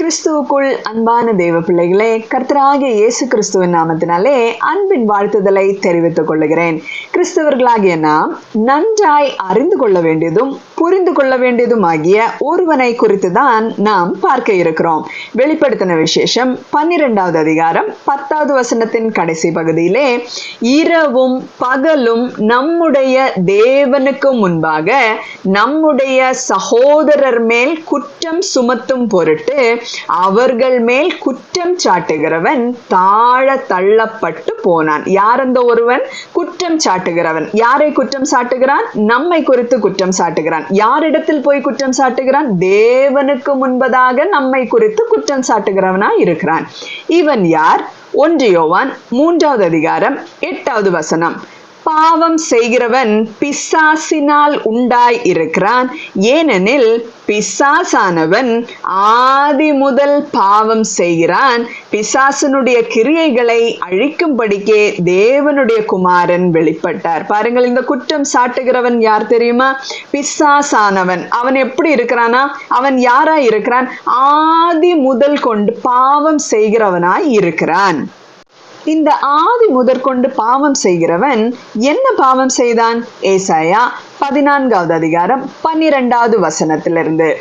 கிறிஸ்துவுக்குள் அன்பான தேவ பிள்ளைகளே கர்த்தராகிய இயேசு கிறிஸ்துவின் நாமத்தினாலே அன்பின் வாழ்த்துதலை தெரிவித்துக் கொள்ளுகிறேன். கிறிஸ்தவர்களாகிய நாம் நன்றாய் அறிந்து கொள்ள வேண்டியதும் புரிந்து கொள்ள வேண்டியதும் ஆகிய ஒருவனை குறித்து தான் நாம் பார்க்க இருக்கிறோம். வெளிப்படுத்தின விசேஷம் பன்னிரெண்டாவது அதிகாரம் பத்தாவது வசனத்தின் கடைசி பகுதியிலே இரவும் பகலும் நம்முடைய தேவனுக்கு முன்பாக நம்முடைய சகோதரர் மேல் குற்றம் சுமத்தும் பொருட்டு அவர்கள் மேல் குற்றம் சாட்டுகிறவன் தாழ தள்ளப்பட்டு போனான். யார் அந்த ஒருவன்? குற்றம் சாட்டுகிறவன். யாரை குற்றம் சாட்டுகிறான்? நம்மை குறித்து குற்றம் சாட்டுகிறான். யாரிடத்தில் போய் குற்றம் சாட்டுகிறான்? தேவனுக்கு முன்பதாக நம்மை குறித்து குற்றம் சாட்டுகிறவனா இருக்கிறான். இவன் யார்? ஒன்று யோவான் மூன்றாவது அதிகாரம் எட்டாவது வசனம். பாவம் செய்கிறவன் பிசாசினால் உண்டாய் இருக்கிறான். ஏனெனில் பிசாசானவன் ஆதி முதல் பாவம் செய்கிறான். பிசாசனுடைய கிரியைகளை அழிக்கும்படிக்கே தேவனுடைய குமாரன் வெளிப்பட்டார். பாருங்கள் இந்த குற்றம் சாட்டுகிறவன் யார் தெரியுமா? பிசாசானவன். அவன் எப்படி இருக்கிறானா? அவன் யாரா இருக்கிறான்? ஆதி முதல் கொண்டு பாவம் செய்கிறவனாய் இருக்கிறான். இந்த ஆதி முதற்கொண்டு பாவம் செய்கிறவன் என்ன பாவம் செய்தான்? ஏசாயா பதினான்காவது அதிகாரம் பன்னிரெண்டாவது வசனத்திலிருந்து.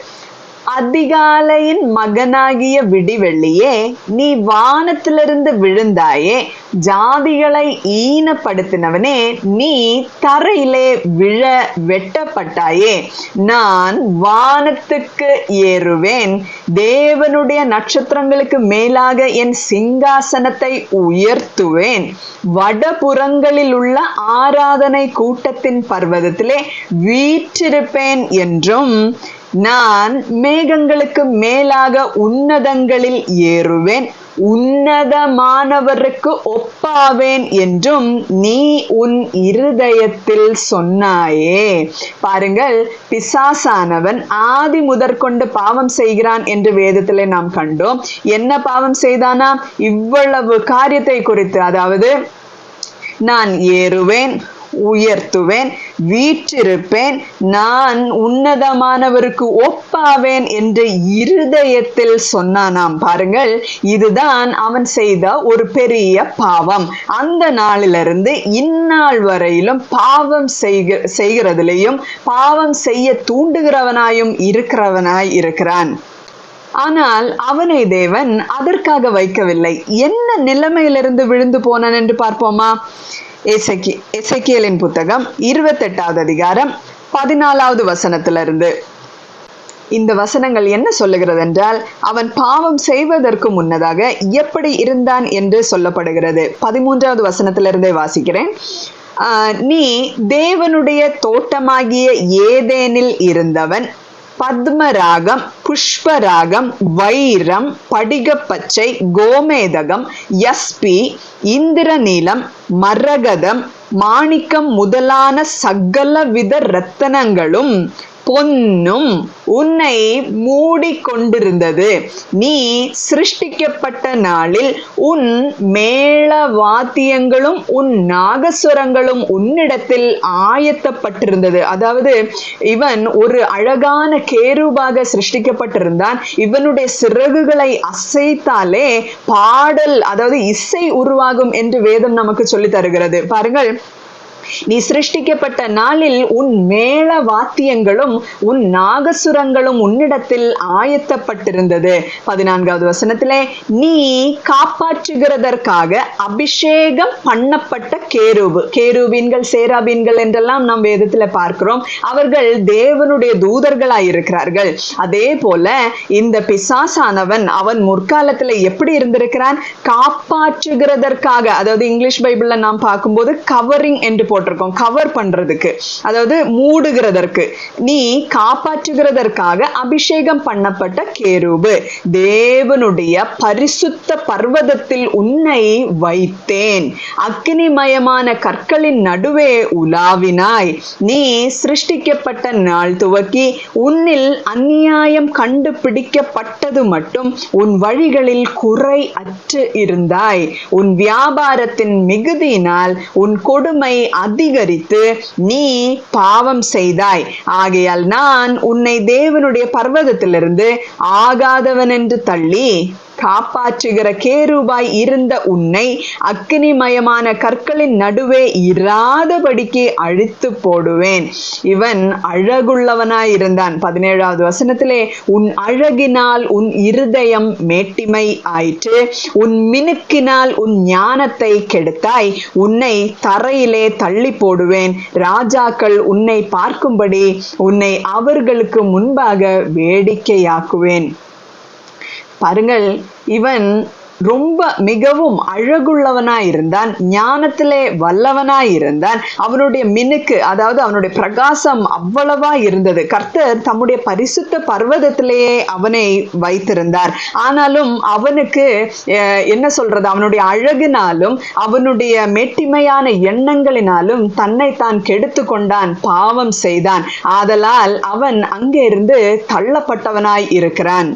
அதிகாலையின் மகனாகிய விடிவெள்ளியே நீ வானத்திலிருந்து விழுந்தாயே ஜாதிகளை ஈனப்படுத்தினவனே நீ தரையிலே விழ வெட்டப்பட்டாயே. நான் வானத்துக்கு ஏறுவேன். தேவனுடைய நட்சத்திரங்களுக்கு மேலாக என் சிங்காசனத்தை உயர்த்துவேன். வடபுறங்களில் உள்ள ஆராதனை கூட்டத்தின் பர்வதத்திலே வீற்றிருப்பேன் என்றும் நான் மேகங்களுக்கு மேலாக உன்னதங்களில் ஏறுவேன் உன்னதமானவருக்கு ஒப்பாவேன் என்றும் நீ உன் இருதயத்தில் சொன்னாயே. பாருங்கள் பிசாசானவன் ஆதி முதற்கொண்டு பாவம் செய்கிறான் என்று வேதத்திலே நாம் கண்டோம். என்ன பாவம் செய்தானா? இவ்வளவு காரியத்தை குறித்து. அதாவது நான் ஏறுவேன் உயர்த்துவேன் வீற்றிருப்பேன் நான் உன்னதமானவருக்கு ஒப்பாவேன் என்று இருதயத்தில் சொன்னானாம். பாருங்கள் இதுதான் அவன் செய்த ஒரு பெரிய பாவம். அந்த நாளிலிருந்து இந்நாள் வரையிலும் பாவம் செய்க செய்கிறதுலையும் பாவம் செய்ய தூண்டுகிறவனாயும் இருக்கிறவனாய் இருக்கிறான். ஆனால் அவனை தேவன் அதற்காக வைக்கவில்லை. என்ன நிலைமையிலிருந்து விழுந்து போனான் என்று பார்ப்போமா? எசைக்கி எசைக்கியலின் புத்தகம் இருபத்தெட்டாவது அதிகாரம் பதினாலாவது வசனத்திலிருந்து. இந்த வசனங்கள் என்ன சொல்லுகிறது என்றால் அவன் பாவம் செய்வதற்கு முன்னதாக எப்படி இருந்தான் என்று சொல்லப்படுகிறது. பதிமூன்றாவது வசனத்திலிருந்தே வாசிக்கிறேன். நீ தேவனுடைய தோட்டமாகிய ஏதேனில் இருந்தவன் பத்மராகம் புஷ்பராகம் வைரம் படிகப்பச்சை கோமேதகம் எஸ்பி இந்திரநீலம் மரகதம் மாணிக்கம் முதலான சகல வித ரத்தனங்களும் பொன்னும் உன்னை மூடிக்கொண்டிருந்தது. நீ சிருஷ்டிக்கப்பட்ட நாளில் உன் மேள வாத்தியங்களும் உன் நாகஸ்வரங்களும் உன்னிடத்தில் ஆயத்தப்பட்டிருந்தது. அதாவது இவன் ஒரு அழகான கேருபாக சிருஷ்டிக்கப்பட்டிருந்தான். இவனுடைய சிறகுகளை அசைத்தாலே பாடல் அதாவது இசை உருவாகும் என்று வேதம் நமக்கு சொல்லி தருகிறது. பாருங்கள் நீ சிருஷ்டிக்கப்பட்ட நாளில் உன் மேள வாத்தியங்களும் உன் நாகசுரங்களும் உன்னிடத்தில் ஆயத்தப்பட்டிருந்தது. பதினான்காவது வசனத்திலே நீ காப்பாற்றுகிறதற்காக அபிஷேகம் பண்ணப்பட்ட கேருவு கேருபீன்கள் சேராபீன்கள் என்றெல்லாம் நாம் வேதத்துல பார்க்கிறோம். அவர்கள் தேவனுடைய தூதர்களாய் இருக்கிறார்கள் அதே போல இந்த பிசாசானவன் அவன் முற்காலத்துல எப்படி இருந்திருக்கிறான்? காப்பாற்றுகிறதற்காக அதாவது இங்கிலீஷ் பைபிள்ல நாம் பார்க்கும்போது கவரிங் என்று போட்டிருக்கோம் கவர் பண்றதுக்கு. அதாவது மூடுகிறதற்கு. நீ காப்பாற்றுகிறதற்காக அபிஷேகம் பண்ணப்பட்ட கேருபு. தேவனுடைய பரிசுத்த பர்வதத்தில் உன்னை வைத்தேன். அக்னிமயமான கற்களின் நடுவே உலாவினாய். நீ சிருஷ்டிக்கப்பட்ட நாள் துவக்கி உன்னில் அந்நியாயம் கண்டுபிடிக்கப்பட்டது மட்டும் உன் வழிகளில் குறை அற்று இருந்தாய். உன் வியாபாரத்தின் மிகுதியினால் உன் கொடுமை அதிகரித்து நீ பாவம் செய்தாய். ஆகையால் நான் உன்னை தேவனுடைய பர்வதத்திலிருந்து ஆகாதவன் என்று தள்ளி காப்பாற்றுகிற கேருபாய் இருந்த உன்னை அக்னிமயமான கற்களின் நடுவே இராதபடிக்கு அழித்து போடுவேன். இவன் அழகுள்ளவனாய் இருந்தான் பதினேழாவது வசனத்திலே உன் அழகினால் உன் இருதயம் மேட்டிமை ஆயிற்று. உன் மினுக்கினால் உன் ஞானத்தை கெடுத்தாய். உன்னை தரையிலே தள்ளி போடுவேன். ராஜாக்கள் உன்னை பார்க்கும்படி உன்னை அவர்களுக்கு முன்பாக வேடிக்கையாக்குவேன். பாருங்கள் இவன் ரொம்ப மிகவும் அழகுள்ளவனாயிருந்தான் ஞானத்திலே வல்லவனாய் இருந்தான் அவனுடைய மினுக்கு அதாவது அவனுடைய பிரகாசம் அவ்வளவா இருந்தது கர்த்தர் தம்முடைய பரிசுத்த பர்வதத்திலேயே அவனை வைத்திருந்தார். ஆனாலும் அவனுக்கு அஹ், என்ன சொல்றது? அவனுடைய அழகினாலும் அவனுடைய மெட்டிமையான எண்ணங்களினாலும் தன்னை தான் கெடுத்து கொண்டான் பாவம் செய்தான். ஆதலால் அவன் அங்கே இருந்து தள்ளப்பட்டவனாய் இருக்கிறான்.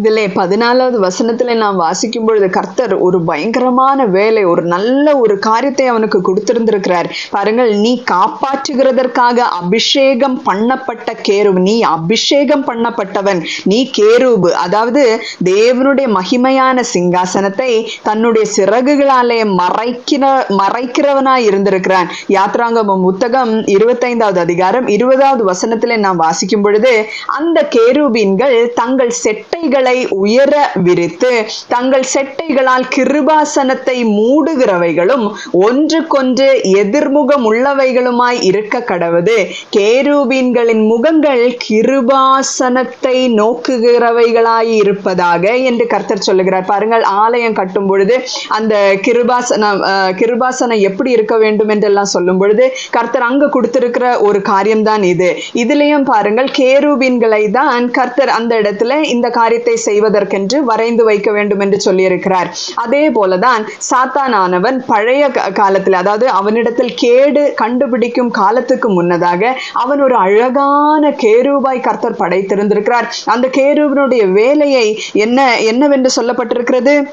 இதிலே பதினாலாவது வசனத்துல நாம் வாசிக்கும் பொழுது கர்த்தர் ஒரு பயங்கரமான வேலை ஒரு நல்ல ஒரு காரியத்தை அவனுக்கு கொடுத்திருந்திருக்கிறார். பாருங்கள் நீ காப்பாற்றுகிறதற்காக அபிஷேகம் பண்ணப்பட்ட கேருபு நீ அபிஷேகம் பண்ணப்பட்டவன். நீ கேருபு அதாவது தேவனுடைய மகிமையான சிங்காசனத்தை தன்னுடைய சிறகுகளாலே மறைக்கிற மறைக்கிறவனாய் இருந்திருக்கிறான். யாத்ராங்கமம் புத்தகம் இருபத்தைந்தாவது அதிகாரம் இருபதாவது வசனத்திலே நாம் வாசிக்கும் பொழுது அந்த கேருபீன்கள் தங்கள் செட்டைகளை உயர விரித்து தங்கள் செட்டைகளால் கிருபாசனத்தை மூடுகிறவைகளும் ஒன்றுக்கொன்று எதிர்முகம் உள்ளவைகளுமாய் இருக்க கடவுது. கேரூபீன்களின் முகங்கள் கிருபாசனத்தை நோக்குகிறவைகளாய் இருப்பதாக என்று கர்த்தர் சொல்லுகிறார். பாருங்கள் ஆலயம் கட்டும் பொழுது அந்த கிருபாசனம் கிருபாசனம் எப்படி இருக்க வேண்டும் என்றெல்லாம் சொல்லும் பொழுது கர்த்தர் அங்க கொடுத்திருக்கிற ஒரு காரியம்தான் இது. இதுலயும் பாருங்கள் கேருபீன்களை தான் கர்த்தர் அந்த இடத்துல இந்த காரியத்தை செய்வதற்கென்று வரைந்து வைக்க வேண்டும் என்று சொல்லியிருக்கிறார். அதே போலதான் சாத்தானானவன் பழைய காலத்தில் அதாவது அவனிடத்தில் கேடு கண்டுபிடிக்கும் காலத்துக்கு முன்னதாக அவன் ஒரு அழகான கேருபாய் கர்த்தர் படைத்திருந்திருக்கிறார். அந்த கேருவினுடைய வேலையை என்ன என்னவென்று சொல்லப்பட்டிருக்கிறது?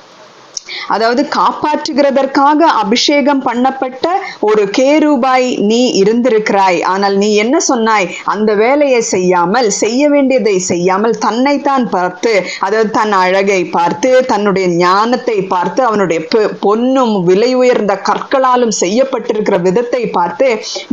அதாவது காப்பாற்றுகிறதற்காக அபிஷேகம் பண்ணப்பட்ட ஒரு கேரூபாய் நீ இருந்திருக்கிறாய். ஆனால் நீ என்ன சொன்னாய்? அந்த வேலையை செய்யாமல் செய்ய வேண்டியதை செய்யாமல் தன்னைத்தான் பார்த்து அதாவது தன் அழகை பார்த்து தன்னுடைய ஞானத்தை பார்த்து அவனுடைய பொன்னும் விலை உயர்ந்த கற்களாலும் செய்யப்பட்டிருக்கிற விதத்தை பார்த்து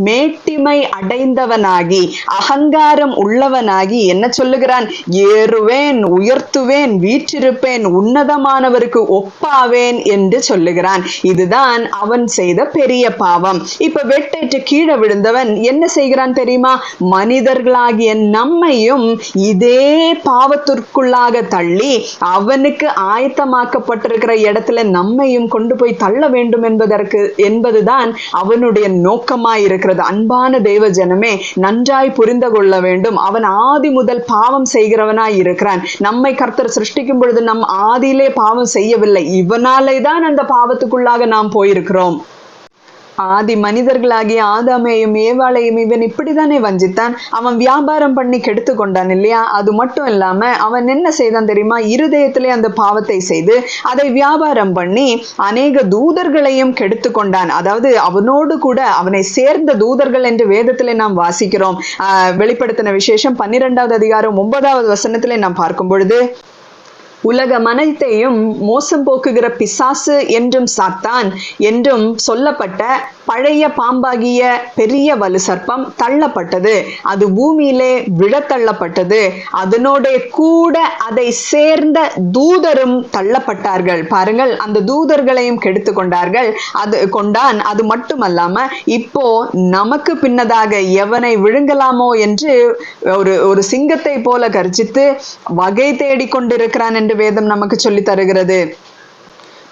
மேட்டிமை அடைந்தவனாகி அகங்காரம் உள்ளவனாகி என்ன சொல்லுகிறான்? ஏறுவேன் உயர்த்துவேன் வீற்றிருப்பேன் உன்னதமானவருக்கு ஒப்பா ஒப்பாவேன் என்று சொல்லுகிறான். இதுதான் அவன் செய்த பெரிய பாவம். இப்ப வெட்டேற்று கீழே விழுந்தவன் என்ன செய்கிறான் தெரியுமா? மனிதர்களாகிய நம்மையும் இதே பாவத்திற்குள்ளாக தள்ளி அவனுக்கு ஆயத்தமாக்கப்பட்டிருக்கிற இடத்துல நம்மையும் கொண்டு போய் தள்ள வேண்டும் என்பதற்கு என்பதுதான் அவனுடைய நோக்கமாய் இருக்கிறது அன்பான தெய்வ ஜனமே நன்றாய் புரிந்து கொள்ள வேண்டும். அவன் ஆதி முதல் பாவம் செய்கிறவனாய் இருக்கிறான் நம்மை கர்த்தர் சிருஷ்டிக்கும் பொழுது நம் ஆதியிலே பாவம் செய்யவில்லை. இவனாலே தான் அந்த பாவத்துக்குள்ளாக நாம் போயிருக்கிறோம். ஆதி மனிதர்களாகிய ஆதாமையும் ஏவாளையும் இவன் இப்படித்தானே வஞ்சித்தான். அவன் வியாபாரம் பண்ணி கெடுத்து கொண்டான் இல்லையா? அது மட்டும் இல்லாம அவன் என்ன செய்தான் தெரியுமா? இருதயத்திலே அந்த பாவத்தை செய்து அதை வியாபாரம் பண்ணி அநேக தூதர்களையும் கெடுத்து கொண்டான். அதாவது அவனோடு கூட அவனை சேர்ந்த தூதர்கள் என்று வேதத்திலே நாம் வாசிக்கிறோம். ஆஹ் வெளிப்படுத்தின விசேஷம் பன்னிரெண்டாவது அதிகாரம் ஒன்பதாவது வசனத்திலே நாம் பார்க்கும் பொழுது உலக மனத்தையும் மோசம் போக்குகிற பிசாசு என்றும் சாத்தான் என்றும் சொல்லப்பட்ட பழைய பாம்பாகிய பெரிய வலு சர்ப்பம் தள்ளப்பட்டது. அது பூமியிலே விழத்தள்ளப்பட்டது. அதனோட கூட அதை சேர்ந்த தூதரும் தள்ளப்பட்டார்கள். பாருங்கள் அந்த தூதர்களையும் கெடுத்து கொண்டார்கள். அது கொண்டான். அது மட்டுமல்லாம இப்போ நமக்கு பின்னதாக எவனை விழுங்கலாமோ என்று ஒரு ஒரு சிங்கத்தை போல கர்ஜித்து வகை தேடிக் கொண்டிருக்கிறான் என்று வேதம் நமக்கு சொல்லித் தருகிறது.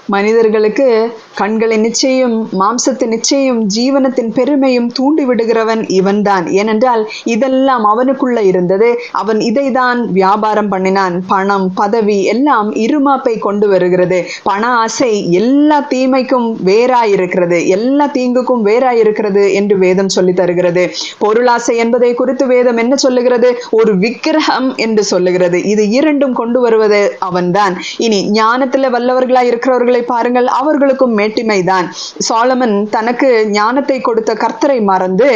மனிதர்களுக்கு கண்களின் நிச்சயம் மாம்சத்தின் நிச்சயம் ஜீவனத்தின் பெருமையும் தூண்டி விடுகிறவன் இவன்தான். ஏனென்றால் இதெல்லாம் அவனுக்குள்ள இருந்தது. அவன் இதைதான் வியாபாரம் பண்ணினான். பணம் பதவி எல்லாம் இருமாப்பை கொண்டு வருகிறது. பண ஆசை எல்லா தீமைக்கும் வேறாயிருக்கிறது. எல்லா தீங்குக்கும் வேறாயிருக்கிறது என்று வேதம் சொல்லி தருகிறது. பொருளாசை என்பதை குறித்து வேதம் என்ன சொல்லுகிறது? ஒரு விக்கிரகம் என்று சொல்லுகிறது. இது இரண்டும் கொண்டு வருவது அவன்தான். இனி ஞானத்துல வல்லவர்களாய் இருக்கிறவர்கள் மற்றவர்களை பாருங்கள் அவர்களுக்கும் மேட்டிமைதான். சோழமன் தனக்கு ஞானத்தை கொடுத்த கர்த்தரை மறந்து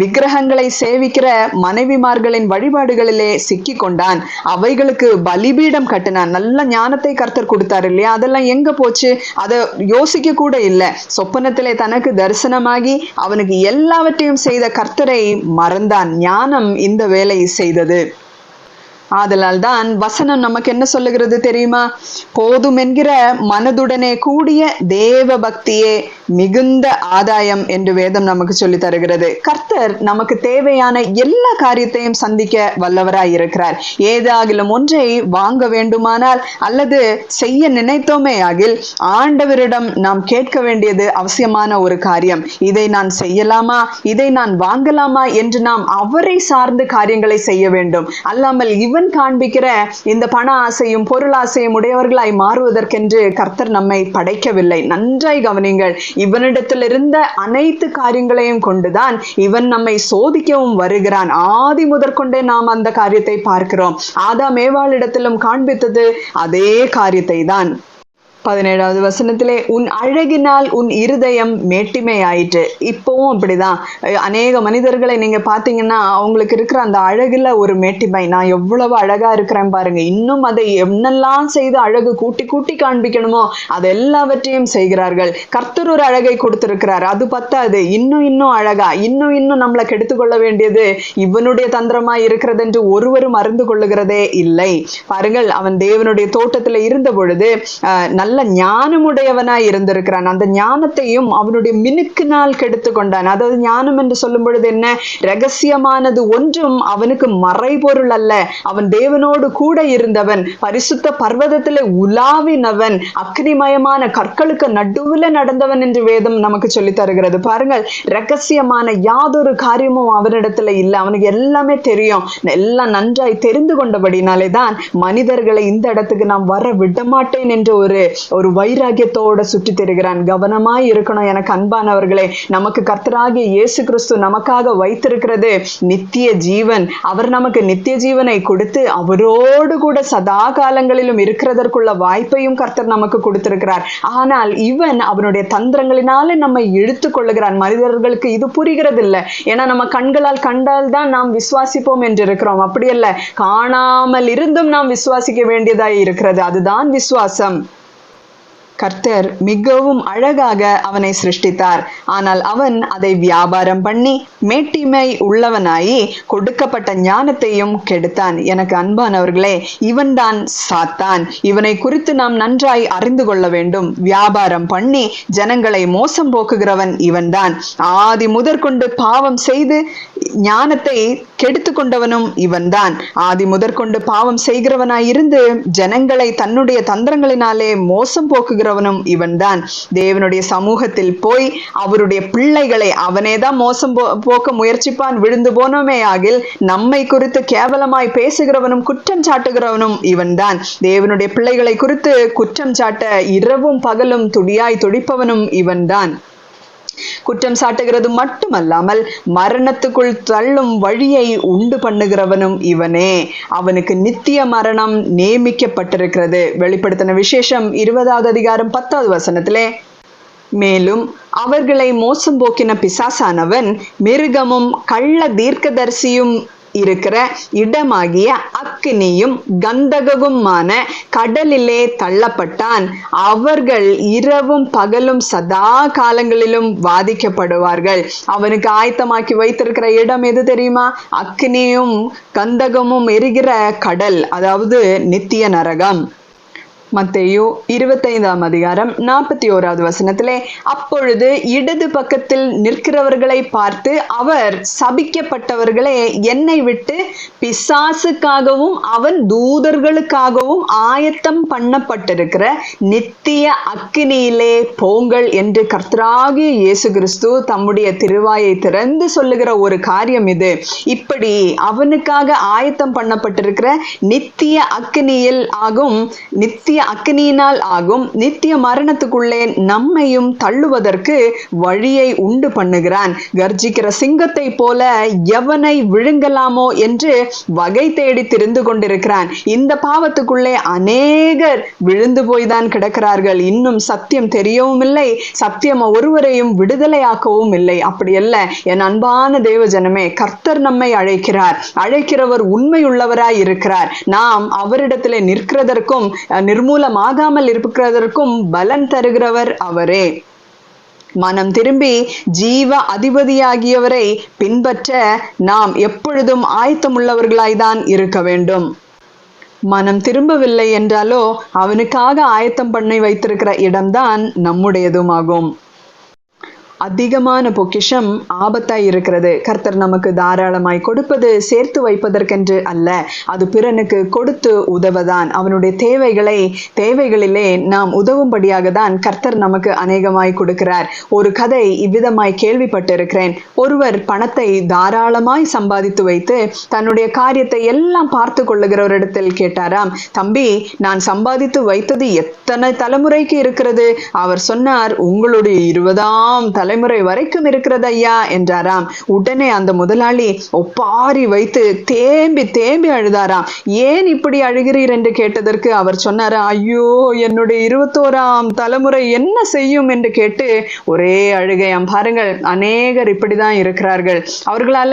விக்கிரகங்களை சேவிக்கிற மனைவிமார்களின் வழிபாடுகளிலே சிக்கி கொண்டான். அவைகளுக்கு பலிபீடம் கட்டினான். நல்ல ஞானத்தை கர்த்தர் கொடுத்தார் இல்லையா? அதெல்லாம் எங்க போச்சு? அதை யோசிக்க கூட இல்லை. சொப்பனத்திலே தனக்கு தரிசனமாகி அவனுக்கு எல்லாவற்றையும் செய்த கர்த்தரை மறந்தான். ஞானம் இந்த வேலை செய்தது. ஆதலால் தான் வசனம் நமக்கு என்ன சொல்லுகிறது தெரியுமா? போதும் என்கிற மனதுடனே கூடிய தேவ பக்தியே மிகுந்த ஆதாயம் என்று வேதம் நமக்கு சொல்லி தருகிறது. கர்த்தர் நமக்கு தேவையான எல்லா காரியத்தையும் சந்திக்க வல்லவராய் இருக்கிறார். ஏதாகிலும் ஒன்றை வாங்க வேண்டுமானால் அல்லது செய்ய நினைத்தோமே ஆகில் ஆண்டவரிடம் நாம் கேட்க வேண்டியது அவசியமான ஒரு காரியம். இதை நான் செய்யலாமா? இதை நான் வாங்கலாமா? என்று நாம் அவரை சார்ந்து காரியங்களை செய்ய வேண்டும். அல்லாமல் இவர் இவன் காண்பிக்கிற இந்த பண ஆசையும் பொருளாசையும் உடையவர்களாய் மாறுவதற்கென்று கர்த்தர் நம்மை படைக்கவில்லை. நன்றாய் கவனிங்கள் இவனிடத்தில் இருந்த அனைத்து காரியங்களையும் கொண்டுதான் இவன் நம்மை சோதிக்கவும் வருகிறான். ஆதி முதற்கொண்டே நாம் அந்த காரியத்தை பார்க்கிறோம். ஆதா மேவாளிடத்திலும் காண்பித்தது அதே காரியத்தை தான் பதினேழாவது வசனத்திலே உன் அழகினால் உன் இருதயம் மேட்டிமை ஆயிட்டு இப்பவும் அப்படிதான். அநேக மனிதர்களை நீங்க பாத்தீங்கன்னா அவங்களுக்கு இருக்கிற அந்த அழகுல ஒரு மேட்டிமை. நான் எவ்வளவு அழகா இருக்கிறேன் பாருங்க. இன்னும் அதை என்னெல்லாம் செய்து அழகு கூட்டி கூட்டி காண்பிக்கணுமோ அது எல்லாவற்றையும் செய்கிறார்கள். கர்த்தர் ஒரு அழகை கொடுத்திருக்கிறார். அது பத்தாது. இன்னும் இன்னும் அழகா இன்னும் இன்னும் நம்மளை கெடுத்து கொள்ள வேண்டியது இவனுடைய தந்திரமா இருக்கிறது என்று ஒருவரும் அறிந்து கொள்ளுகிறதே இல்லை. பாருங்கள் அவன் தேவனுடைய தோட்டத்துல இருந்த பொழுது அஹ், நல்ல ஞானமுடையவனாய் இருந்திருக்கிறான். அந்த ஞானத்தையும் அவனுடைய மினுக்கினால் கெடுத்து கொண்டான் அதாவது ஞானம் என்று சொல்லும் பொழுது என்ன? ரகசியமானது ஒன்றும் அவனுக்கு மறைபொருள் அல்ல. அவன் தேவனோடு கூட இருந்தவன் பரிசுத்த பர்வதத்தில் உலாவினவன் அக்னிமயமான கற்களுக்கு நடுவுல நடந்தவன் என்று வேதம் நமக்கு சொல்லி தருகிறது. பாருங்கள் ரகசியமான யாதொரு காரியமும் அவனிடத்துல இல்லை. அவனுக்கு எல்லாமே தெரியும். எல்லாம் நன்றாய் தெரிந்து கொண்டபடினாலே தான் மனிதர்களை இந்த இடத்துக்கு நான் வர விட மாட்டேன் என்ற ஒரு ஒரு வைராகியத்தோட சுற்றி திரிகிறான். கவனமாய் இருக்கணும். எனக்கு அன்பானவர்களே நமக்கு கர்த்தராகிய இயேசு கிறிஸ்து நமக்காக வைத்திருக்கிறது நித்திய ஜீவன். அவர் நமக்கு நித்திய ஜீவனை கொடுத்து அவரோடு கூட சதா காலங்களிலும் இருக்கிறதற்குள்ள வாய்ப்பையும் கர்த்தர் நமக்கு கொடுத்திருக்கிறார். ஆனால் இவன் அவனுடைய தந்திரங்களினாலே நம்மை இழுத்து கொள்ளுகிறான். மனிதர்களுக்கு இது புரிகிறது இல்லை ஏன்னா நம்ம கண்களால் கண்டால் தான் நாம் விசுவாசிப்போம் என்று இருக்கிறோம் அப்படி அல்ல காணாமல் இருந்தும் நாம் விசுவாசிக்க வேண்டியதாய் இருக்கிறது. அதுதான் விசுவாசம். கர்த்தர் மிகவும் அழகாக அவனை சிருஷ்டித்தார். ஆனால் அவன் அதை வியாபாரம் பண்ணி மேட்டிமை உள்ளவனாயி கொடுக்கப்பட்ட ஞானத்தையும் கெடுத்தான். எனக்கு அன்பானவர்களே இவன்தான் சாத்தான். இவனை குறித்து நாம் நன்றாய் அறிந்து கொள்ள வேண்டும். வியாபாரம் பண்ணி ஜனங்களை மோசம் போக்குகிறவன் இவன்தான். ஆதி முதற்கொண்டு பாவம் செய்து ஞானத்தை கெடுத்து கொண்டவனும் இவன்தான். ஆதி முதற்கொண்டு பாவம் செய்கிறவனாய் இருந்து ஜனங்களை தன்னுடைய தந்திரங்களினாலே மோசம் போக்குகிற போக்குகிறவனும் இவன்தான். தேவனுடைய சமூகத்தில் போய் அவருடைய பிள்ளைகளை அவனேதான் மோசம் போ போக்க முயற்சிப்பான். விழுந்து போனோமே ஆகில் நம்மை குறித்து கேவலமாய் பேசுகிறவனும் குற்றம் சாட்டுகிறவனும் இவன்தான். தேவனுடைய பிள்ளைகளை குறித்து குற்றம் சாட்ட இரவும் பகலும் துடியாய் துடிப்பவனும் இவன்தான். குற்றம் சாட்டுகிறது மட்டுமல்லாமல் மரணத்துக்குள் தள்ளும் வழியை உண்டு பண்ணுகிறவனும் இவனே. அவனுக்கு நித்திய மரணம் நியமிக்கப்பட்டிருக்கிறது. வெளிப்படுத்தின விசேஷம் இருபதாவது அதிகாரம் பத்தாவது வசனத்திலே மேலும் அவர்களை மோசம் போக்கின பிசாசானவன் மிருகமும் கள்ள தீர்க்கதரிசியும் இருக்கிற இடமாகிய அக்னியும் கந்தகவுமான கடலிலே தள்ளப்பட்டான். அவர்கள் இரவும் பகலும் சதா காலங்களிலும் வாதிக்கப்படுவார்கள். அவனுக்கு ஆயத்தமாக்கி வைத்திருக்கிற இடம் எது தெரியுமா? அக்னியும் கந்தகமும் எரிகிற கடல் அதாவது நித்திய நரகம். மத்தேயு இருபத்தைந்தாம் அதிகாரம் நாற்பத்தி ஓராவது வசனத்திலே அப்பொழுது இடது பக்கத்தில் நிற்கிறவர்களை பார்த்து அவர் சபிக்கப்பட்டவர்களே என்னை விட்டு பிசாசுக்காகவும் அவன் தூதர்களுக்காகவும் ஆயத்தம் பண்ணப்பட்டிருக்கிற நித்திய அக்கினியிலே போங்கள் என்று கர்த்தராகிய இயேசு கிறிஸ்து தம்முடைய திருவாயை திறந்து சொல்லுகிற ஒரு காரியம் இது. இப்படி அவனுக்காக ஆயத்தம் பண்ணப்பட்டிருக்கிற நித்திய அக்கினியில் ஆகும் நித்திய அக்னியினால் ஆகும். நித்திய மரணத்துக்குள்ளே நம்மையும் தள்ளுவதற்கு வழியை உண்டு பண்ணுகிறான். கர்ஜிக்கிற சிங்கத்தை போல எவனை விழுங்கலாமோ என்று வகை தேடி திரிந்து கொண்டிருக்கிறான். இந்த பாவத்துக்குள்ளே அநேகர் விழுந்து போய்தான் கிடக்கிறார்கள். இன்னும் சத்தியம் தெரியவும் இல்லை சத்தியம் ஒருவரையும் விடுதலையாக்கவும் இல்லை. அப்படி அல்ல என் அன்பான தேவ ஜனமே கர்த்தர் நம்மை அழைக்கிறார். அழைக்கிறவர் உண்மையுள்ளவராய் இருக்கிறார். நாம் அவரிடத்திலே நிற்கிறதற்கும் நிர்மூ அஹ், இருக்கிறதற்கும் பலன் தருகிறவர் அவரே. மனம் திரும்பி ஜீவ அதிபதியாகியவரை பின்பற்ற நாம் எப்பொழுதும் ஆயத்தமுள்ளவர்களாய்தான் இருக்க வேண்டும். மனம் திரும்பவில்லை என்றாலோ அவனுக்காக ஆயத்தம் பண்ணி வைத்திருக்கிற இடம்தான் நம்முடையதுமாகும். அதிகமான பொக்கிஷம் ஆபத்தாய் இருக்கிறது. கர்த்தர் நமக்கு தாராளமாய் கொடுப்பது சேர்த்து வைப்பதற்கென்று அல்ல. அது பிறனுக்கு கொடுத்து உதவதான். அவனுடைய தேவைகளை தேவைகளிலே நாம் உதவும்படியாக தான் கர்த்தர் நமக்கு அநேகமாய் கொடுக்கிறார். ஒரு கதை இவ்விதமாய் கேள்விப்பட்டிருக்கிறேன். ஒருவர் பணத்தை தாராளமாய் சம்பாதித்து வைத்து தன்னுடைய காரியத்தை எல்லாம் பார்த்து கொள்ளுகிறவரிடத்தில் கேட்டாராம் தம்பி நான் சம்பாதித்து வைத்தது எத்தனை தலைமுறைக்கு இருக்கிறது? அவர் சொன்னார் உங்களுடைய இருபதாம் தலை தலைமுறை வரைக்கும் இருக்கிறது ஐயா என்றாராம். உடனே அந்த முதலாளி ஒப்பாரி வைத்து தேம்பி தேம்பி அழுதாராம். ஏன் இப்படி அழுகிறீர் என்று கேட்டதற்கு அவர் சொன்னாரா ஐயோ என்னுடைய இருபத்தோராம் தலைமுறை என்ன செய்யும்? என்று கேட்டு ஒரே அழுகையாம் பாருங்கள் அநேகர் இப்படிதான் இருக்கிறார்கள். அவர்களால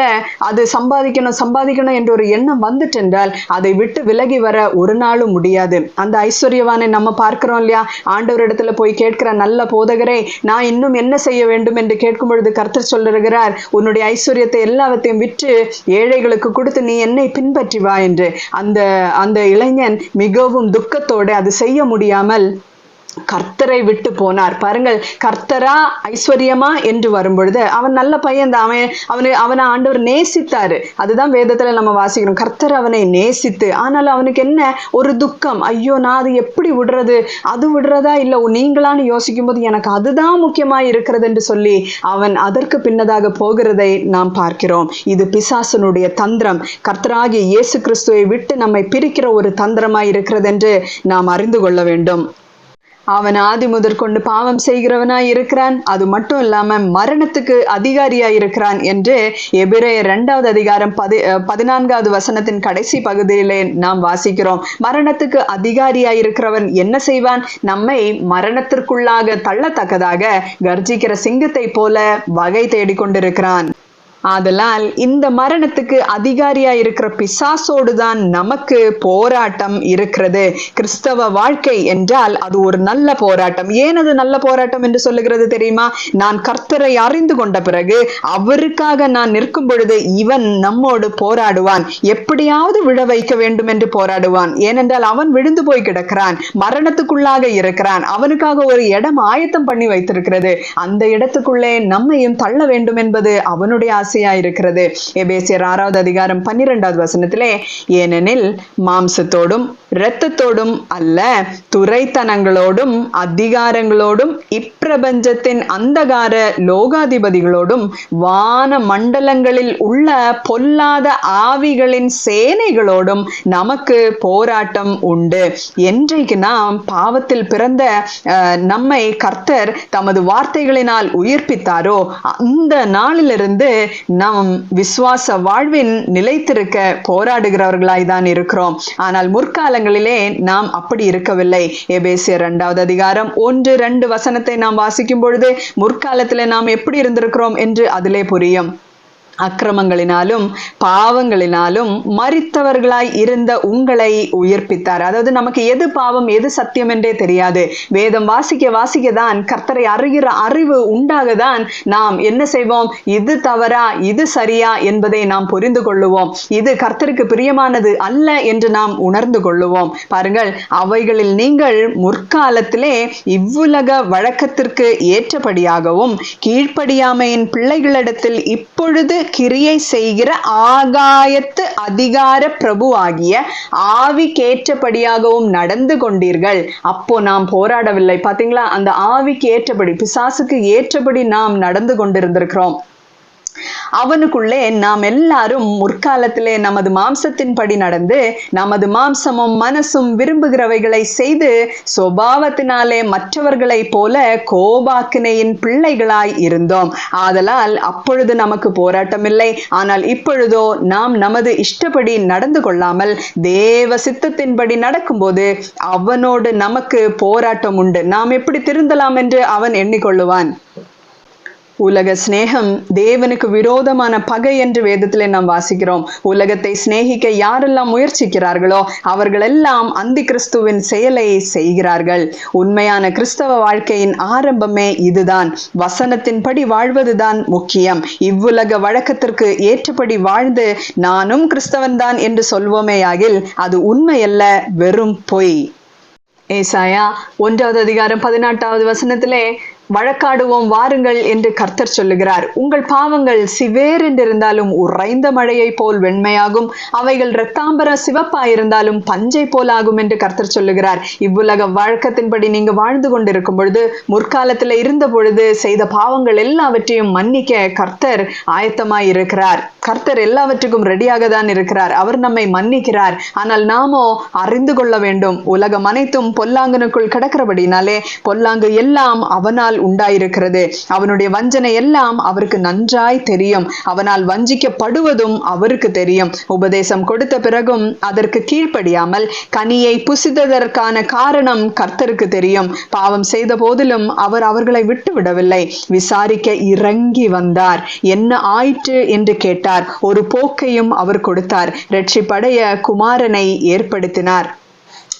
அது சம்பாதிக்கணும் சம்பாதிக்கணும் என்ற ஒரு எண்ணம் வந்துட்டென்றால் அதை விட்டு விலகி வர ஒரு நாளும் முடியாது. அந்த ஐஸ்வர்யவானை நம்ம பார்க்கிறோம் இல்லையா? ஆண்டவர் இடத்துல போய் கேட்கிற நல்ல போதகரே நான் இன்னும் என்ன செய்ய வேண்டும்? என்று கேட்கும் பொழுது கர்த்தர் சொல்லுகிறார் உன்னுடைய ஐஸ்வர்யத்தை எல்லாவற்றையும் விற்று ஏழைகளுக்கு கொடுத்து நீ என்னை பின்பற்றி வா என்று. அந்த அந்த இளைஞன் மிகவும் துக்கத்தோடு அது செய்ய முடியாமல் கர்த்தரை விட்டு போனார். பாருங்கள் கர்த்தரா ஐஸ்வர்யமா என்று வரும்பொழுது அவன் நல்ல பையன் தான். அவன் அவனை அவனை ஆண்டவர் நேசித்தாரு. அதுதான் வேதத்துல நம்ம வாசிக்கிறோம். கர்த்தர் அவனை நேசித்து ஆனால் அவனுக்கு என்ன? ஒரு துக்கம். ஐயோ நான் அது எப்படி விடுறது? அது விடுறதா? இல்ல நீங்களான்னு யோசிக்கும் போது எனக்கு அதுதான் முக்கியமா இருக்கிறது என்று சொல்லி அவன் அதற்கு பின்னதாக போகிறதை நாம் பார்க்கிறோம். இது பிசாசனுடைய தந்திரம். கர்த்தராகிய இயேசு கிறிஸ்துவை விட்டு நம்மை பிரிக்கிற ஒரு தந்திரமாய் இருக்கிறது என்று நாம் அறிந்து கொள்ள வேண்டும். அவன் ஆதி முதற்கொண்டு பாவம் செய்கிறவனாய் இருக்கிறான். அது மட்டும் இல்லாம மரணத்துக்கு அதிகாரியாய் இருக்கிறான் என்று எபிரேயர் இரண்டாவது அதிகாரம் பதி பதினான்காவது வசனத்தின் கடைசி பகுதியிலே நாம் வாசிக்கிறோம். மரணத்துக்கு அதிகாரியாய் இருக்கிறவன் என்ன செய்வான்? நம்மை மரணத்திற்குள்ளாக தள்ளத்தக்கதாக கர்ஜிக்கிற சிங்கத்தை போல வகை தேடிக்கொண்டிருக்கிறான். ஆதலால் இந்த மரணத்துக்கு அதிகாரியா இருக்கிற பிசாசோடு தான் நமக்கு போராட்டம் இருக்கிறது. கிறிஸ்தவ வாழ்க்கை என்றால் அது ஒரு நல்ல போராட்டம். ஏன் அது நல்ல போராட்டம் என்று சொல்லுகிறது தெரியுமா? நான் கர்த்தரை அறிந்து கொண்ட பிறகு அவருக்காக நான் நிற்கும் பொழுது இவன் நம்மோடு போராடுவான். எப்படியாவது விழ வைக்க வேண்டும் என்று போராடுவான். ஏனென்றால் அவன் விழுந்து போய் கிடக்கிறான். மரணத்துக்குள்ளாக இருக்கிறான். அவனுக்காக ஒரு இடம் ஆயத்தம் பண்ணி வைத்திருக்கிறது. அந்த இடத்துக்குள்ளே நம்மையும் தள்ள வேண்டும் என்பது அவனுடைய ஆசையா இருக்கிறது எபேசியர் ஆறாவது அதிகாரம் பன்னிரெண்டாவது வசனத்திலே ஏனெனில் மாம்சத்தோடும் இரத்தத்தோடும் அல்ல துறைத்தனங்களோடும் அதிகாரங்களோடும் இப்பிரபஞ்சத்தின் அந்தகார லோகாதிபதிகளோடும் வான மண்டலங்களில் உள்ள பொல்லாத ஆவிகளின் சேனைகளோடும் நமக்கு போராட்டம் உண்டு. என்றைக்கு நாம் பாவத்தில் பிறந்த நம்மை கர்த்தர் தமது வார்த்தைகளினால் உயிர்ப்பித்தாரோ அந்த நாளிலிருந்து நாம் விசுவாச வாழ்வின் நிலைத்திருக்க போராடுகிறவர்களாய் தான் இருக்கிறோம். ஆனால் முற்காலங்களிலே நாம் அப்படி இருக்கவில்லை. எபேசியர் இரண்டாவது அதிகாரம் ஒன்று ரெண்டு வசனத்தை நாம் வாசிக்கும் பொழுது முற்காலத்திலே நாம் எப்படி இருந்திருக்கிறோம் என்று அதிலே புரியும். அக்கிரமங்களினாலும் பாவங்களினாலும் மறித்தவர்களாய் இருந்த உங்களை உயிர்ப்பித்தார். அதாவது நமக்கு எது பாவம் எது சத்தியம் என்றே தெரியாது. வேதம் வாசிக்க வாசிக்க தான் கர்த்தரை அறிகிற அறிவு உண்டாக தான் நாம் என்ன செய்வோம்? இது தவறா இது சரியா என்பதை நாம் புரிந்து கொள்ளுவோம். இது கர்த்தருக்கு பிரியமானது அல்ல என்று நாம் உணர்ந்து கொள்ளுவோம். பாருங்கள் அவைகளில் நீங்கள் முற்காலத்திலே இவ்வுலக வழக்கத்திற்கு ஏற்றபடியாகவும் கீழ்ப்படியாமையின் பிள்ளைகளிடத்தில் இப்பொழுது கிரியை செய்கிற ஆகாயத்து அதிகார பிரபுவாகிய ஆவிக்கேற்றபடியாகவும் நடந்து கொண்டீர்கள். அப்போ நாம் போராடவில்லை. பாத்தீங்களா? அந்த ஆவிக்கு ஏற்றபடி பிசாசுக்கு ஏற்றபடி நாம் நடந்து கொண்டிருந்திருக்கிறோம். அவனுக்குள்ளே நாம் எல்லாரும் முற்காலத்திலே நமது மாம்சத்தின்படி நடந்து நமது மாம்சமும் மனசும் விரும்புகிறவைகளை செய்து சுபாவத்தினாலே மற்றவர்களைப் போல கோபாக்கினையின் பிள்ளைகளாய் இருந்தோம். ஆதலால் அப்பொழுது நமக்கு போராட்டமில்லை. ஆனால் இப்பொழுதோ நாம் நமது இஷ்டப்படி நடந்து கொள்ளாமல் தேவ சித்தத்தின்படி நடக்கும்போது அவனோடு நமக்கு போராட்டம் உண்டு. நாம் எப்படி திருந்தலாம் என்று அவன் எண்ணிக்கொள்ளுவான். உலக சிநேகம் தேவனுக்கு விரோதமான பகை என்று வேதத்திலே நாம் வாசிக்கிறோம். உலகத்தை சிநேகிக்க யாரெல்லாம் முயற்சிக்கிறார்களோ அவர்களெல்லாம் அந்தி கிறிஸ்துவின் செயலை செய்கிறார்கள். உண்மையான கிறிஸ்தவ வாழ்க்கையின் ஆரம்பமே இதுதான். வசனத்தின்படி வாழ்வதுதான் முக்கியம். இவ்வுலக வழக்கத்திற்கு ஏற்றபடி வாழ்ந்து நானும் கிறிஸ்தவன்தான் என்று சொல்வோமேயாகில் அது உண்மையல்ல வெறும் பொய். ஏசாயா ஒன்றாவது அதிகாரம் பதினெட்டாவது வசனத்திலே வழக்காடுவோம் வாருங்கள் என்று கர்த்தர் சொல்லுகிறார். உங்கள் பாவங்கள் சிவேர் என்றிருந்தாலும் உறைந்த மழையை போல் வெண்மையாகும். அவைகள் இரத்தாம்பர சிவப்பாயிருந்தாலும் பஞ்சை போலாகும் என்று கர்த்தர் சொல்லுகிறார். இவ்வுலக வழக்கத்தின்படி நீங்க வாழ்ந்து கொண்டிருக்கும் பொழுது முற்காலத்தில் இருந்த பொழுது செய்த பாவங்கள் எல்லாவற்றையும் மன்னிக்க கர்த்தர் ஆயத்தமாய் இருக்கிறார் கர்த்தர் எல்லாவற்றுக்கும் ரெடியாக தான் இருக்கிறார். அவர் நம்மை மன்னிக்கிறார். ஆனால் நாமோ அறிந்து கொள்ள வேண்டும். உலகம் அனைத்தும் பொல்லாங்கனுக்குள் கிடக்கிறபடினாலே பொல்லாங்கு எல்லாம் அவனால் சூழல் உண்டாயிருக்கிறது. அவனுடைய வஞ்சனை எல்லாம் அவருக்கு நன்றாய் தெரியும். அவனால் வஞ்சிக்கப்படுவதும் அவருக்கு தெரியும். உபதேசம் கொடுத்த பிறகும் அதற்கு கீழ்ப்படியாமல் கனியை புசித்ததற்கான காரணம் கர்த்தருக்கு தெரியும். பாவம் செய்த போதிலும் அவர் அவர்களை விட்டுவிடவில்லை. விசாரிக்க இறங்கி வந்தார். என்ன ஆயிற்று என்று கேட்டார். ஒரு போக்கையும் அவர் கொடுத்தார். ரட்சிப்படைய குமாரனை ஏற்படுத்தினார்.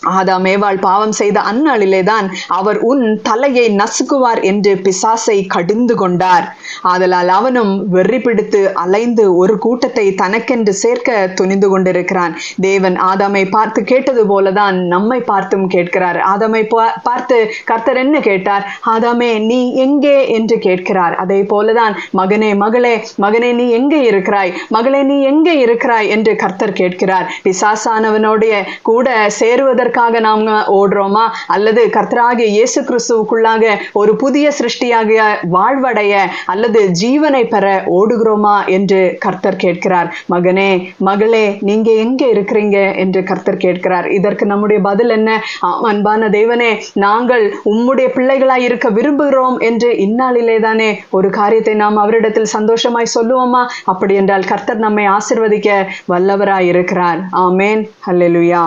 ஆதாம் ஏவாள் பாவம் செய்த அந்நாளிலேதான் அவர் உன் தலையை நசுக்குவார் என்று பிசாசை கடிந்து கொண்டார். ஆதலால் அவனும் வெறி பிடித்து அலைந்து ஒரு கூட்டத்தை தனக்கென்று சேர்க்க துணிந்து கொண்டிருக்கிறான். தேவன் ஆதாமை பார்த்து கேட்டது போலதான் நம்மை பார்த்தும் கேட்கிறார். ஆதாமை பா- பார்த்து கர்த்தர் என்ன கேட்டார்? ஆதாமே நீ எங்கே என்று கேட்கிறார். அதே போலதான் மகனே மகளே மகனே நீ எங்கே இருக்கிறாய்? மகளே நீ எங்கே இருக்கிறாய்? என்று கர்த்தர் கேட்கிறார். பிசாசானவனுடைய கூட சேருவதற்கு சேருவதற்காக நாம் ஓடுறோமா? அல்லது கர்த்தராகிய இயேசு கிறிஸ்துவுக்குள்ளாக ஒரு புதிய சிருஷ்டியாக வாழ்வடைய அல்லது ஜீவனை பெற ஓடுகிறோமா என்று கர்த்தர் கேட்கிறார். மகனே மகளே நீங்க எங்க இருக்கிறீங்க என்று கர்த்தர் கேட்கிறார். இதற்கு நம்முடைய பதில் என்ன? அன்பான தேவனே நாங்கள் உம்முடைய பிள்ளைகளாய் இருக்க விரும்புகிறோம் என்று இந்நாளிலே தானே ஒரு காரியத்தை நாம் அவரிடத்தில் சந்தோஷமாய் சொல்லுவோமா? அப்படி என்றால் கர்த்தர் நம்மை ஆசிர்வதிக்க வல்லவராய் இருக்கிறார் ஆமேன். ஹல்லேலூயா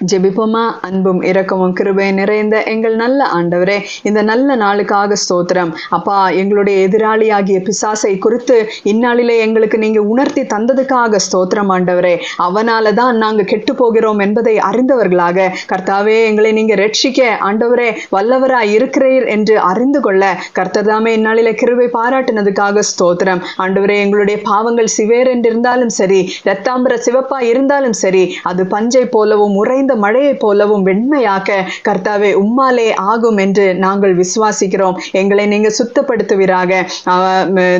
ஜெபிப்போமா? அன்பும் இரக்கமும் கிருபை நிறைந்த எங்கள் நல்ல ஆண்டவரே இந்த நல்ல நாளுக்காக ஸ்தோத்திரம். அப்பா எங்களுடைய எதிராளியாகிய பிசாசை குறித்து இந்நாளிலே எங்களுக்கு நீங்க உணர்த்தி தந்ததுக்காக ஸ்தோத்திரம் ஆண்டவரே. அவனால தான் நாங்க கெட்டு போகிறோம் என்பதை அறிந்தவர்களாக கர்த்தாவே எங்களை நீங்க ரட்சிக்க ஆண்டவரே வல்லவராய் இருக்கிறீர் என்று அறிந்து கொள்ள கர்த்ததாமே இந்நாளிலே கிருபை பாராட்டினதுக்காக ஸ்தோத்திரம். ஆண்டவரே எங்களுடைய பாவங்கள் சிவேர் என்றிருந்தாலும் சரி இரத்தாம்பர சிவப்பா இருந்தாலும் சரி அது பஞ்சை போலவும் உறைந்து மழையை போலவும் வெண்மையாக்க கர்த்தாவே உம்மாலே ஆகும் என்று நாங்கள் விசுவாசிக்கிறோம். எங்களை நீங்க சுத்தப்படுத்துவீராக.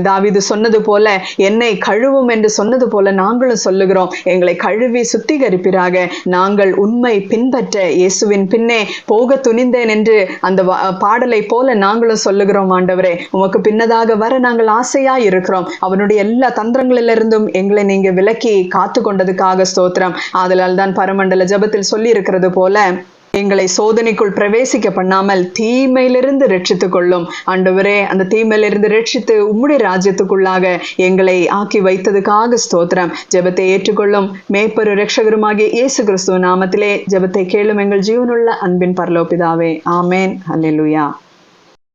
தாவிது சொன்னது போல என்னை கழுவும் என்று சொன்னது போல நாங்களும் சொல்லுகிறோம். எங்களை கழுவி சுத்திகரிப்பிறாக நாங்கள் உண்மை பின்பற்ற இயேசுவின் பின்னே போக துணிந்தேன் என்று அந்த பாடலை போல நாங்களும் சொல்லுகிறோம் ஆண்டவரே. உமக்கு பின்னதாக வர நாங்கள் ஆசையா இருக்கிறோம் அவனுடைய எல்லா தந்திரங்களிலிருந்தும் எங்களை நீங்க விலக்கி காத்து கொண்டதுக்காக ஸ்தோத்திரம். ஆதலால் தான் பரமண்டல ஜபத்தில் சொல்லி இருக்கிறது போல எங்களை சோதனைக்குள் பிரவேசிக்க பண்ணாமல் தீமையிலிருந்து ரட்சித்து கொள்ளும். ஆண்டவரே அந்த தீமையிலிருந்து ரட்சித்து உம்முடைய ராஜ்யத்துக்குள்ளாக எங்களை ஆக்கி வைத்ததுக்காக ஸ்தோத்திரம். ஜெபத்தை ஏற்றுக்கொள்ளும் மேப்பரு ரட்சகருமாகிய இயேசு கிறிஸ்துவ நாமத்திலே ஜெபத்தை கேளும் எங்கள் ஜீவனுள்ள அன்பின் பரலோபிதாவே. ஆமேன். அல்லேலூயா